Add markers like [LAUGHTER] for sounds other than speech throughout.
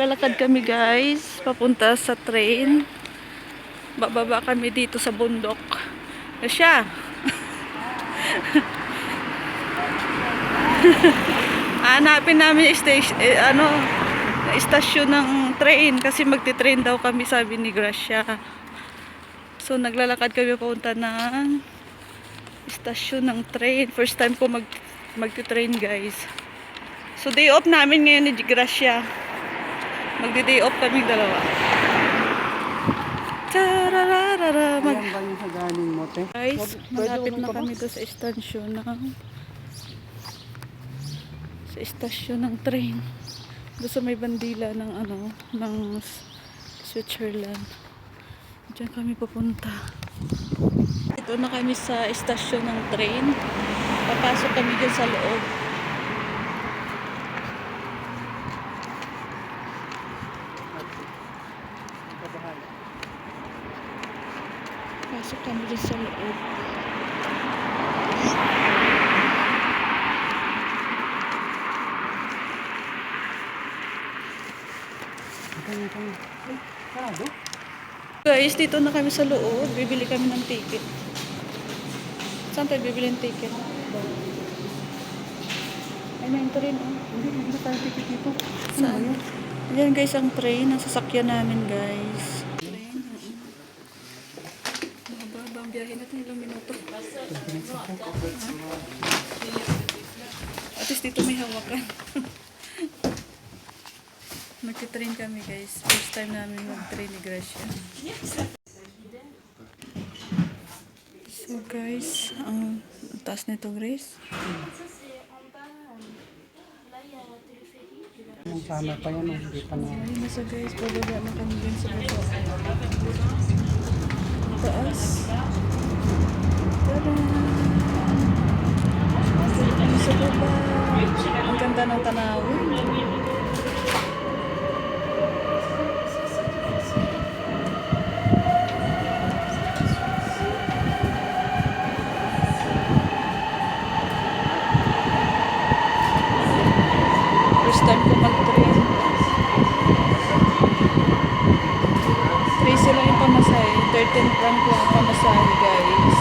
vlog. Maglalakad kami guys, papunta sa train. Bababa kami dito sa bundok. Siya. [LAUGHS] Hanapin namin station, eh, ano, istasyon ng train kasi magti-train daw kami sabi ni Gracia. So naglalakad kami papunta ng istasyon ng train. First time ko mag magti-train guys. So day off namin ngayon ni Gracia. Magdi-day off kaming dalawa. Tarararara. Mag Ayan ba yung sa galing mo, te? guys, malapit na kami doon sa istasyon ng sa istasyon ng train. Doon sa may bandila ng ano, ng Switzerland. Diyan kami papunta. Ito na kami sa istasyon ng train. Papasok kami dyan sa loob. Pasok kami dyan sa loob. Guys, dito na kami sa loob. Bibili kami ng ticket. Saan tayo bibili ng ticket? Ay, train. Oh. Hindi, hindi tayo ticket dito. Ano Saan? Ayan guys, ang train. Ang sasakyan namin guys. Train. Mahaba ang biyahe natin ilang minuto. At least dito may hawakan. [LAUGHS] Magti-train kami guys. First time namin mag-train ni Gracia. So guys, ang ang taas nito Grace. Yung summer pa yan, hindi pa na. Ay, nasa guys, pababa na kami din sa baba. Taas. Tada! Sa baba. Ang ganda ng tanawin. First time ko mag-train. 13 lang yung pamasahe. 13 franc lang ang pamasahe, guys.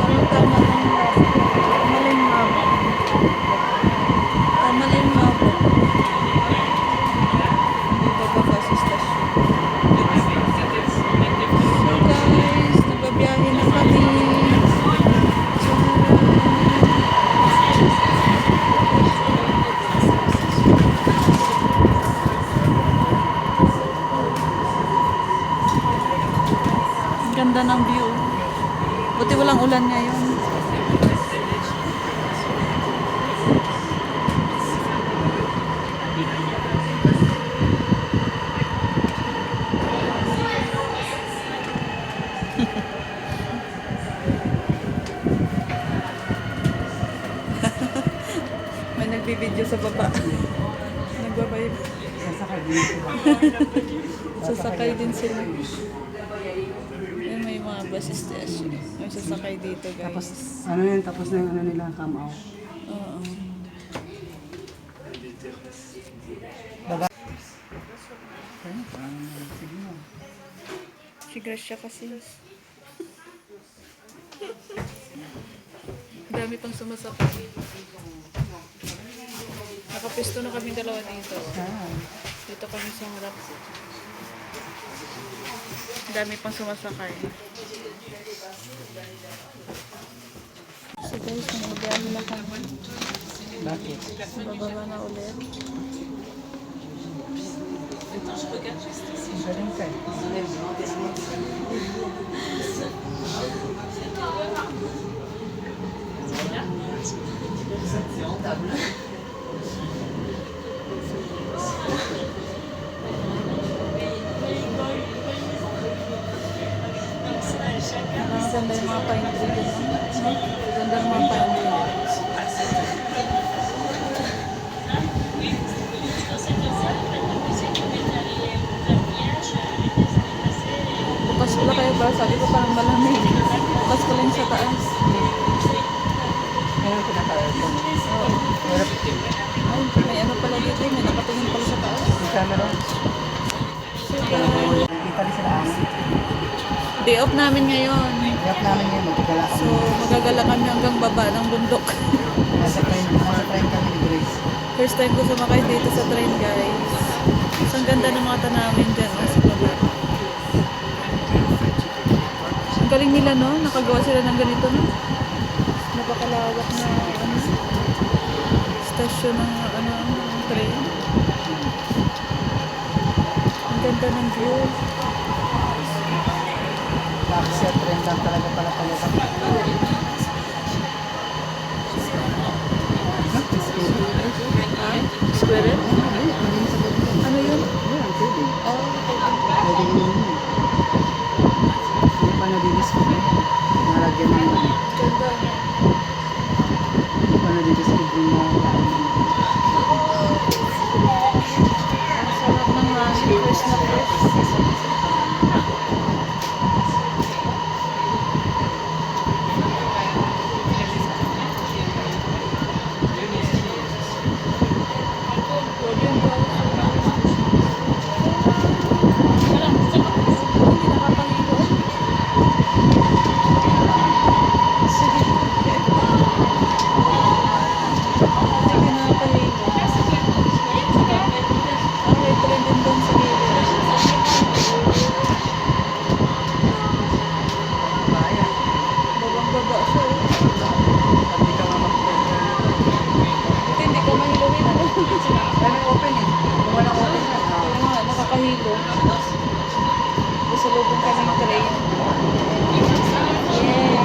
Parang tama ang maling mabo. Ah, maling mabo. Bababa sa stasyon. So guys, nagbabiyahe na kami. Ang ganda ng view. Buti walang ulan ngayon. May nagbibideo sa baba. Nagbabay. Sasakay din sila. [LAUGHS] Sasakay din sila. Yan, may mga bus station. May sasakay dito guys. Tapos, ano yun, tapos na yung ano nila, come out. Oo. Ayun, na. Si Gracia kasi. [LAUGHS] Dami pang sumasakay. Nakapisto na kami dalawa dito. Saan? Dito kami sa harap. Dami pang sumasakay. So guys, nangyayaman na kami. Bakit? Bababa na ulit. Galing ka eh. Ang ganda yung mga pine tree dyan. no? Ang ganda ng mga tree. Bukas pala kayo ba? Sabi ko parang malamig. Bukas pala yung sa taas. Ngayon pinaka-aircon. Oo. Hirap. Ay, may ano pala dito. May nakatingin pala sa taas. Yung camera. Guys, Nakikita rin sila ang day off namin ngayon. Hirap namin ngayon, magkagala So, kami. magagala kami hanggang baba ng bundok. Nasa train, nasa train kami ni Grace. First time ko sumakay dito sa train, guys. So, ang ganda ng mga tanawin dyan, oh, sa baba. Ang galing nila, no? Nakagawa sila ng ganito, no? Napakalawak na, ano, stasyon ng, ano, ng train. Ang ganda ng view. Sa train lang talaga pala. Ha? Square? Ano yun? Oh, Pwede yun yun. Hindi pa nadidiskip na yan. Nalagyan ng ganda. Hindi pa nadidiskip yung mga daan. Ang sarap ng hangin, fresh na fresh. Hindi nakapalito. Sige. Hindi nakapalito. Ang may trend din doon sa gilid. Babang-baba siya. eh. Hindi ka nga mag-train. Buti hindi ka mahilawin. Ano? Yan ang open eh. Kung walang open yan, ah, Kaya nakakahilo. Sa lubong ka ng train. Yay!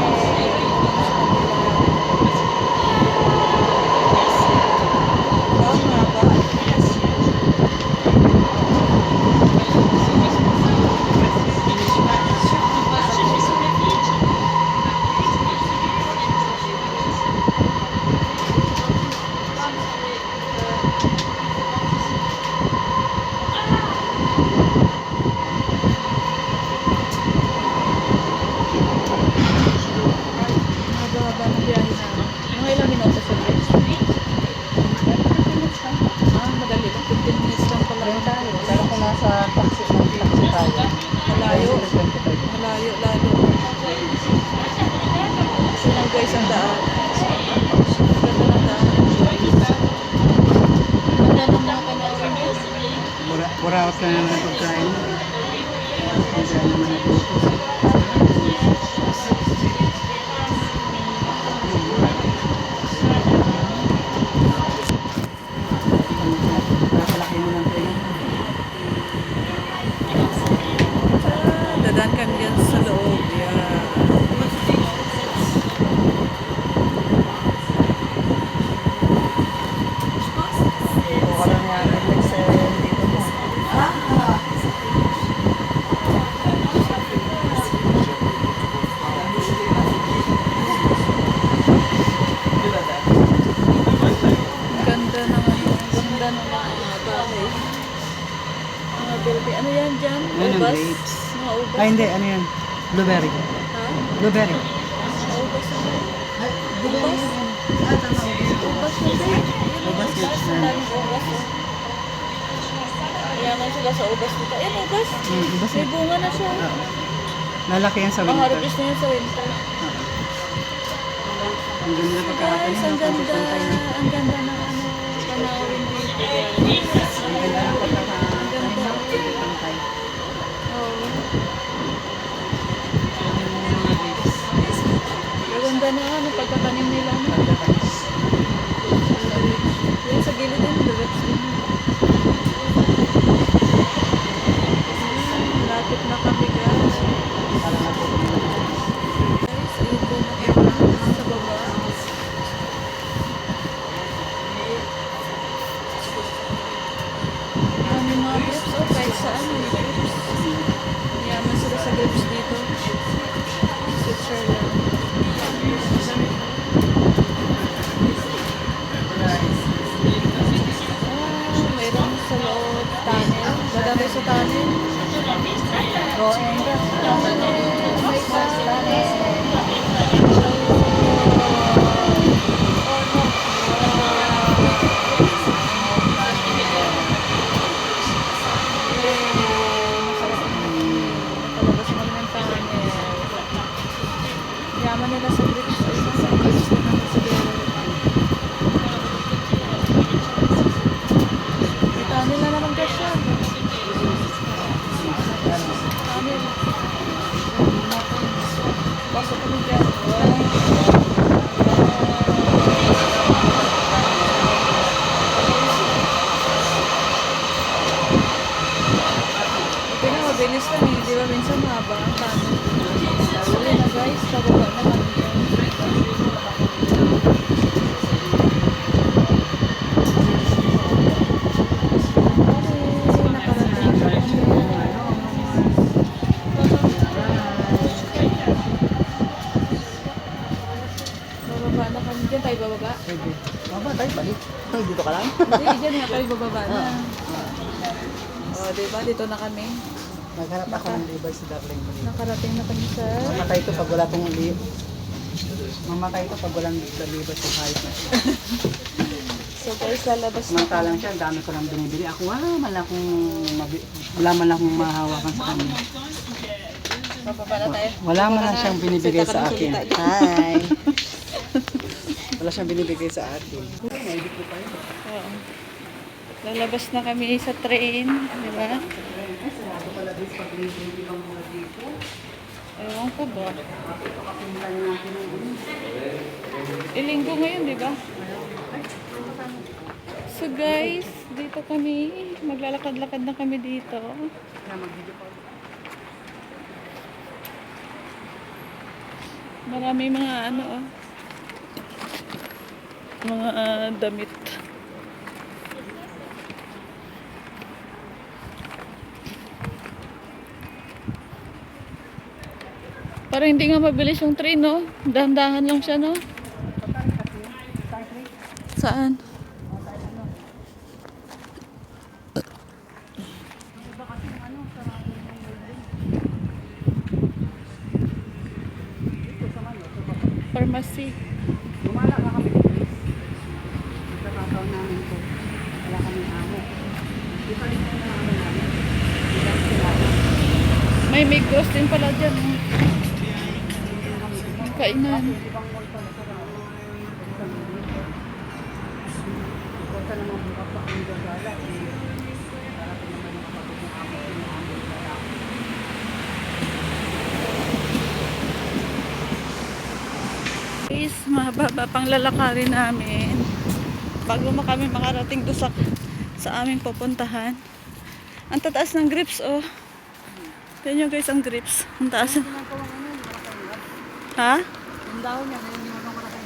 Tama ba? Mahaba-haba ng biyahe namin. Mga ilang minuto sa train? Ah, madali lang. 15 minutes lang pala. train tayo. Pero kung nasa taxi, ng taxi tayo, Malayo. tayo sa 25. Malayo lalo. So now guys, ang daan. Ang ganda ng daan. Ang ganda ng mga tanawin. Bura, buraot ka na ng pagkain. Hindi naman nagluto. Nakalaki mo ng train. Dadaan kami dyan sa loob. Yeah. Ito ka lang yan. Relax eh. Dito mo. Ang ganda ng ano. Ang ganda ng mga bahay. Mga building. Ano yan dyan? Yan ang Ubas? grapes. Mga ubas. Ay, hindi. Ano yan? Blueberry. Ha? Blueberry. Ubas na ba? Ubas? Ubas na ba? Ubas na. Ang daming ubas. oh. Mayaman sila sa ubas dito. Ayan, ubas. Hmm, ubas May na. bunga na siya. Oo. Lalaki yan sa Ang winter. harvest na yan sa winter. Ang ganda ng pagkakatanim. Guys, ang ganda. Na. Ang ganda ng ano, panawin dito. Ang ganda ng pagkakatanim. Ang ganda. Pantay. Oo. Yung mga grapes. Ang ganda na ano, pagkatanim nila. Yung sa gilid din, direct din. Hmm, Lapit na kami guys. Parang natutunan. Guys, ayun po na kami sa baba. Dami mga grapes, oh, kahit saan may grapes. Yaman sila sa grapes dito. grips. Ay, nasa grips na natin sa bero. May tunnel na naman guys siya. Tunnel. Pasok kami dyan. Ito na, mabilis lang eh. Di ba minsan mahaba ang tunnel. Sorry na guys, pababa na kami. Okay, nakarating na kami. Bababa na kami dyan. Tayo bababa? Sige. Baba tayo, balik. Dito ka lang. Hindi, dyan nga tayo bababa na. O, diba? Dito na kami. Naghanap ako ng libay si Darling. Nakarating na kami sa... Mamatay ito pag wala tong li Mamatay ito pag walang libay sa hayop na siya. So guys, lalabas na Samantalang siya, ang dami ko lang binibili. Ako wala man lang akong, wala man lang akong mahawakan sa kanya. Bababa na tayo. Wala man lang siyang binibigay sa akin. Hi! [LAUGHS] wala siyang binibigay sa akin. Naibig ko pa yun. Oo. Lalabas na kami sa train, di ba? Sarado pala din pag libre ibang mga dito. Ewan ko ba? Ng ano. Ilinggo ngayon, di ba? So guys, dito kami. Maglalakad-lakad na kami dito. Marami mga ano oh. Mga ah, damit. Parang hindi nga mabilis yung train, no? Dahan-dahan lang siya, no? Saan? Pharmacy. Lumala ka kami dito. Sa kakao namin ko. Wala kami amo. Di pa rin na ano namin. Di lang sila. May migros din pala dyan. oh. Kainan. Ibang mall pa na sa Ikaw ka naman bukas pa ang gagala. eh. Darating naman yung kapatid ng amo ko ng amo. Kaya ako. Guys, mababa pang lalakarin namin. Bago ma kami makarating doon sa, sa aming pupuntahan. Ang tataas ng grips, oh. Tignan nyo guys ang grips. Ang taas. Ha? Yung dahon niya, ngayon yung mga malaki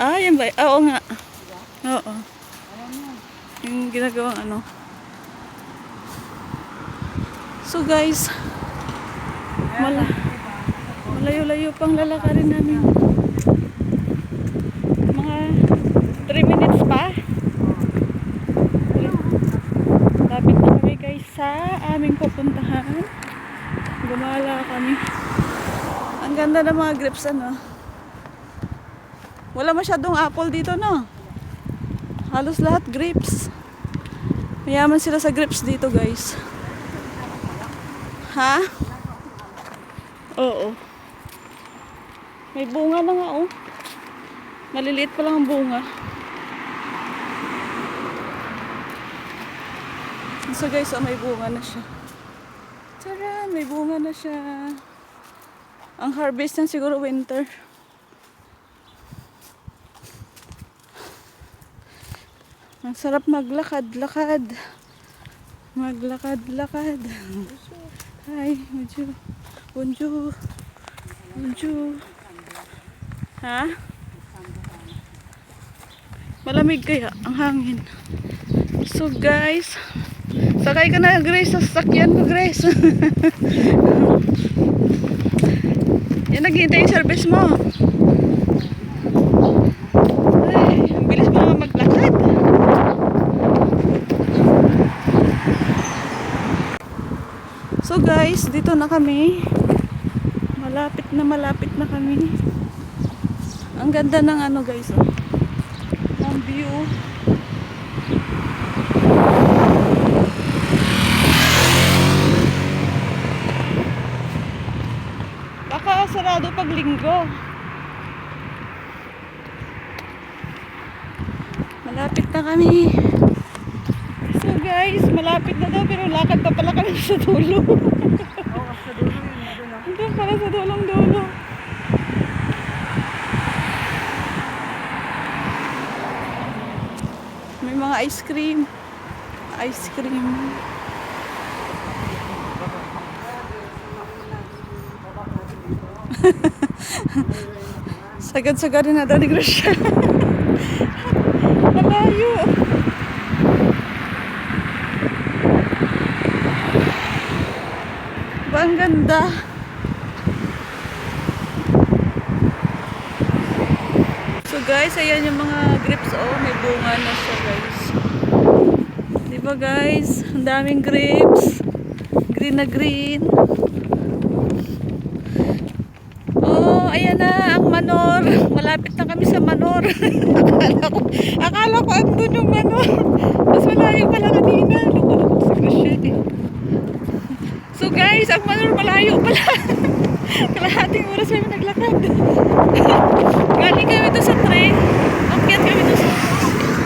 Ah, yan ba? Ah, Oo nga. Oo. Alam mo. Yung ginagawang ano. So guys, mala malayo-layo pang lalakarin namin. Mga 3 minutes pa. Lapit na kami guys sa aming pupuntahan. Kami. Ang ganda ng mga grips ano. Wala masyadong apple dito no. Halos lahat grapes. Mayaman sila sa grapes dito, guys. Ha? Oo. May bunga na nga, oh. Maliliit pa lang ang bunga. So guys, oh, may bunga na siya. Tara, may bunga na siya. Ang harvest niyan siguro winter. Ang sarap maglakad-lakad. Maglakad-lakad. Hi, bonjour. Bonjour. Bonjour. Ha? Malamig kaya ang hangin. So guys, sakay ka na Grace sa sasakyan mo Grace. [LAUGHS] Yan naghihintay yung service mo. Ay, bilis mo naman. So guys, dito na kami. Malapit na malapit na kami. Ang ganda ng ano guys, oh. Ang view. sarado pag linggo. Malapit na kami. So guys, malapit na daw pero lakad pa pala kami sa dulo. Oo, sa dulo yun. Doon pala sa dulong-dulo. May mga ice cream. Ice cream. Sagad-sagarin na daw ni Gracia. Malayo. Ba, ang ganda. So guys, ayan yung mga grapes. Oh, may bunga na siya guys. Di ba guys? Ang daming grapes. Green na green. Oh, ayan na ang manor. Malapit na kami sa manor. [LAUGHS] akala ko, akala ko andun yung manor. Mas malayo pala kanina. Si Gracia eh. So guys, ang manor malayo pala. [LAUGHS] Kalahating oras kami naglakad. [LAUGHS] Galing kami to sa train. Akyat kami to sa,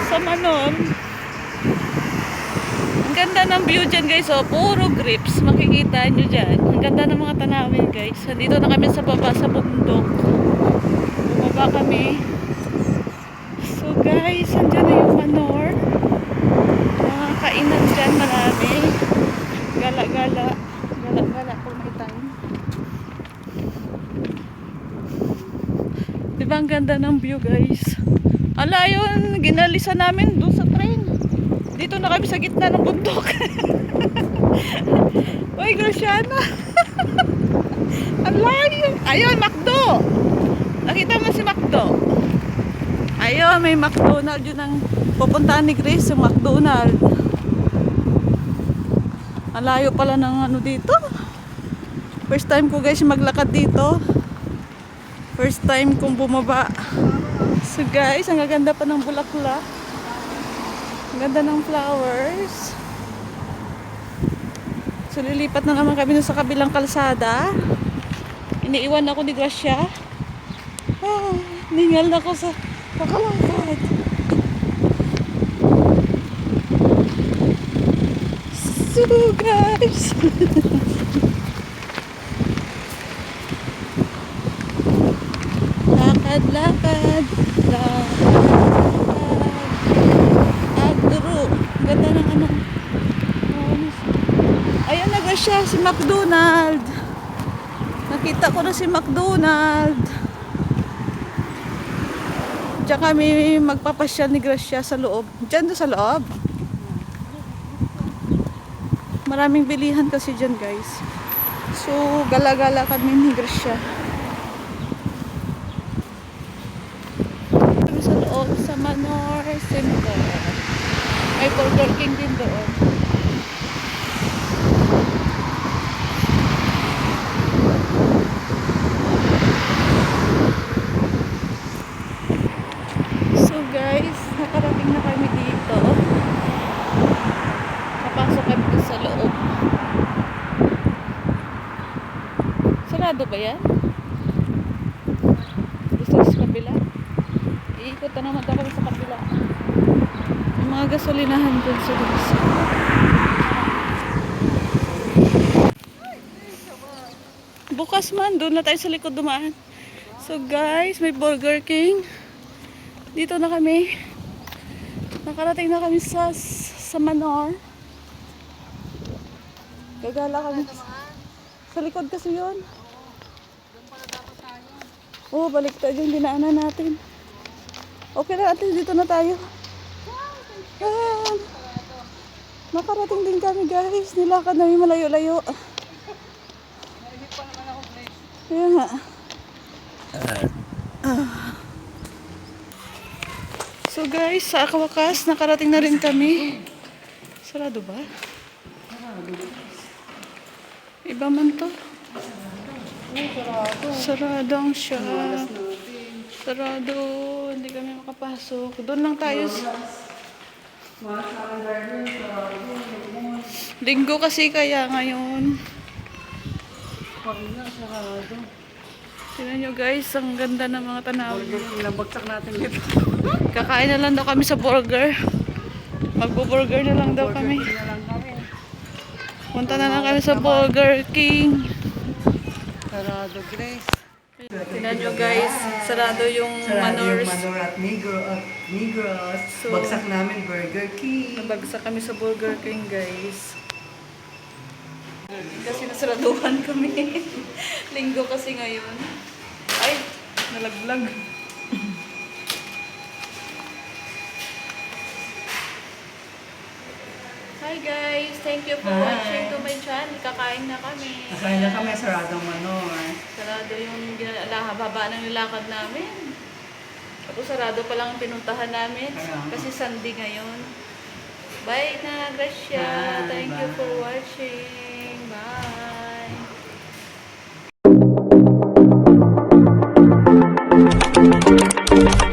sa manor. Ang ganda ng view dyan guys. Oh, puro grips. Makikita nyo dyan. Ang ganda ng mga tanawin guys. Dito na kami sa baba sa bundok. Bumaba kami. So guys, andyan na yung manor. Mga kainan dyan marami. Gala-gala. Gala-gala kung may time. Di ba ang ganda ng view guys? Ala yun, ginalisa namin doon sa train. Dito na kami sa gitna ng bundok. [LAUGHS] Uy, Graciana. [LAUGHS] ang layo. Ayun, Macdo. Nakita mo si Macdo. Ayun, may McDonald yun ang pupuntahan ni Grace, yung McDonald. Ang layo pala ng ano dito. First time ko guys maglakad dito. First time kong bumaba. So guys, ang gaganda pa ng bulaklak. Ganda ng flowers. So lilipat na naman kami sa kabilang kalsada. Iniiwan ako ni Gracia. Ah, ningal na ako sa kakalangkad. So guys. [LAUGHS] Lakad, lakad. Agduro. Ganda ng ano. Oh, ano- Ayan na guys siya, si McDonald. Nakita ko na si McDonald. Diyan kami magpapasyal ni Gracia sa loob. Diyan doon sa loob. Maraming bilihan kasi dyan guys. So, gala-gala kami ni Gracia. Kami sa loob sa Manor Center. May Burger King din doon. So guys, nakarating na kami dito. Papasok kami dun sa loob. Sarado ba yan? Gusto sa kabila. Iikot na naman kami sa kabila. Yung mga gasolinahan dun sa guys. Bukas man, doon na tayo sa likod dumaan. So guys, may Burger King. Dito na kami. Nakarating na kami sa sa Manor. Gagala kami. Sa likod kasi yun. Oh, balik tayo yung dinaanan natin. Okay na natin, dito na tayo. Ayan. Nakarating din kami guys. Nilakad namin malayo-layo. Kaya nga. So guys, sa kawakas, nakarating na rin kami. Sarado ba? Iba man to. Sarado ang siya. Sarado. Hindi kami makapasok. Doon lang tayo. Linggo kasi kaya ngayon. Sarado. Tingnan nyo guys, ang ganda ng mga tanawin. Burger, nabagsak natin dito. Kakain na lang daw kami sa burger. Magbo-burger na lang daw kami. Punta na lang kami sa Burger King. Sarado, Grace. Tingnan nyo guys, sarado yung Sarado yung manors. Manor at Negro at Negros. So- Bagsak namin Burger King. Nabagsak kami sa Burger King guys. Kasi nasaraduhan [LAUGHS] kami. Linggo kasi ngayon. Ay, nalaglag. [LAUGHS] Hi guys! Thank you for Hi. watching to my channel. Kakain na kami. Nakain na kami saradong Manor. Sarado yung baba ng nilakad namin. Tapos sarado pa lang ang pinuntahan namin. Kaya- Kasi Sunday ngayon. Bye na, Gracia. Bye, Thank you bye. for watching. Bye.